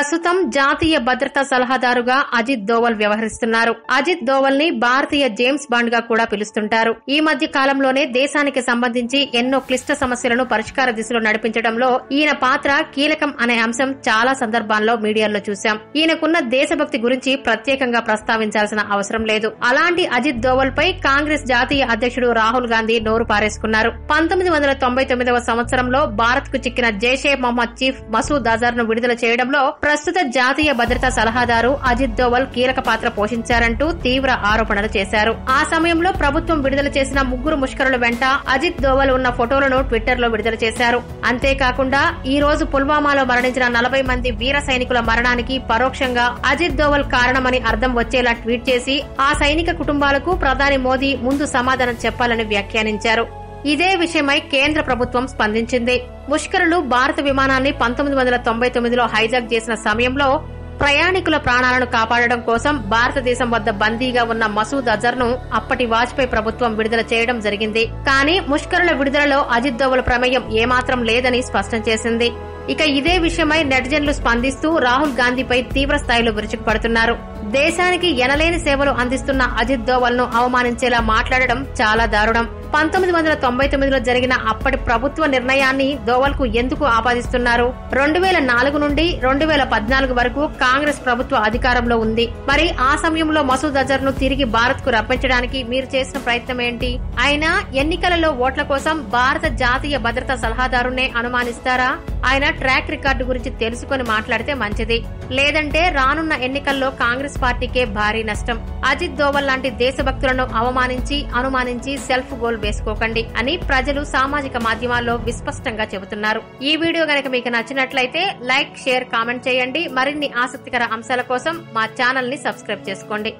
ప్రస్తుతం జాతీయ భద్రతా సలహాదారుగా అజిత్ దోవల్ వ్యవహరిస్తున్నారు. అజిత్ దోవల్ని భారతీయ జేమ్స్ బాండ్గా కూడా పిలుస్తుంటారు. ఈ మధ్య కాలంలోనే దేశానికి సంబంధించి ఎన్నో క్లిష్ట సమస్యలను పరిష్కార దిశలో నడిపించడంలో ఈయన పాత్ర కీలకం అనే అంశం చాలా సందర్భాల్లో మీడియాలో చూశాం. ఈయనకున్న దేశభక్తి గురించి ప్రత్యేకంగా ప్రస్తావించాల్సిన అవసరం లేదు. అలాంటి అజిత్ దోవల్ పై కాంగ్రెస్ జాతీయ అధ్యక్షుడు రాహుల్ గాంధీ నోరు పారేసుకున్నారు. పంతొమ్మిది వందల తొంభై తొమ్మిదవ సంవత్సరంలో భారత్కు చిక్కిన జైషే మహమ్మద్ చీఫ్ మసూద్ అజర్ను విడుదల చేయడంలో ప్రస్తుత జాతీయ భద్రతా సలహాదారు అజిత్ దోవల్ కీలక పాత్ర పోషించారంటూ తీవ్ర ఆరోపణలు చేశారు. ఆ సమయంలో ప్రభుత్వం విడుదల చేసిన ముగ్గురు ముష్కరుల వెంట అజిత్ దోవల్ ఉన్న ఫోటోలను ట్విట్టర్లో విడుదల చేశారు. అంతేకాకుండా ఈ రోజు పుల్వామాలో మరణించిన నలభై మంది వీర సైనికుల మరణానికి పరోక్షంగా అజిత్ దోవల్ కారణమని అర్థం వచ్చేలా ట్వీట్ చేసి ఆ సైనిక కుటుంబాలకు ప్రధాని మోదీ ముందు సమాధానం చెప్పాలని వ్యాఖ్యానించారు. ఇదే విషయమై కేంద్ర ప్రభుత్వం స్పందించింది. ముష్కరులు భారత విమానాన్ని పంతొమ్మిది వందల తొంభై తొమ్మిదిలో హైజాక్ చేసిన సమయంలో ప్రయాణికుల ప్రాణాలను కాపాడడం కోసం భారతదేశం వద్ద బందీగా ఉన్న మసూద్ అజర్ను అప్పటి వాజ్పేయి ప్రభుత్వం విడుదల చేయడం జరిగింది. కానీ ముష్కరుల విడుదలలో అజిత్ దోవల్ ప్రమేయం ఏమాత్రం లేదని స్పష్టం చేసింది. ఇక ఇదే విషయమై నెటిజన్లు స్పందిస్తూ రాహుల్ గాంధీపై తీవ్ర స్థాయిలో విరుచుకుపడుతున్నారు. దేశానికి ఎనలేని సేవలు అందిస్తున్న అజిత్ దోవల్ను అవమానించేలా మాట్లాడడం చాలా దారుణం. పంతొమ్మిది వందల తొంభై తొమ్మిదిలో జరిగిన అప్పటి ప్రభుత్వ నిర్ణయాన్ని దోవల్కు ఎందుకు ఆపాదిస్తున్నారు? రెండు వేల నాలుగు నుండి రెండు వేల పద్నాలుగు వరకు కాంగ్రెస్ ప్రభుత్వ అధికారంలో ఉంది. మరి ఆ సమయంలో మసూద్ అజర్ను తిరిగి భారత్కు రప్పించడానికి మీరు చేసిన ప్రయత్నం ఏంటి అయినా ఎన్నికలలో ఓట్ల కోసం భారత జాతీయ భద్రతా సలహాదారునే అనుమానిస్తారా? ఆయన ట్రాక్ రికార్డు గురించి తెలుసుకొని మాట్లాడితే మంచిది. లేదంటే రానున్న ఎన్నికల్లో కాంగ్రెస్ పార్టీకే భారీ నష్టం. అజిత్ దోవల్ లాంటి దేశభక్తులను అవమానించి అనుమానించి సెల్ఫ్ గోల్ వేసుకోకండి అని ప్రజలు సామాజిక మాధ్యమాల్లో విస్పష్టంగా చెబుతున్నారు. ఈ వీడియో గనక మీకు నచ్చినట్లయితే లైక్ షేర్ కామెంట్ చేయండి. మరిన్ని ఆసక్తికర అంశాల కోసం మా ఛానల్ని సబ్స్క్రైబ్ చేసుకోండి.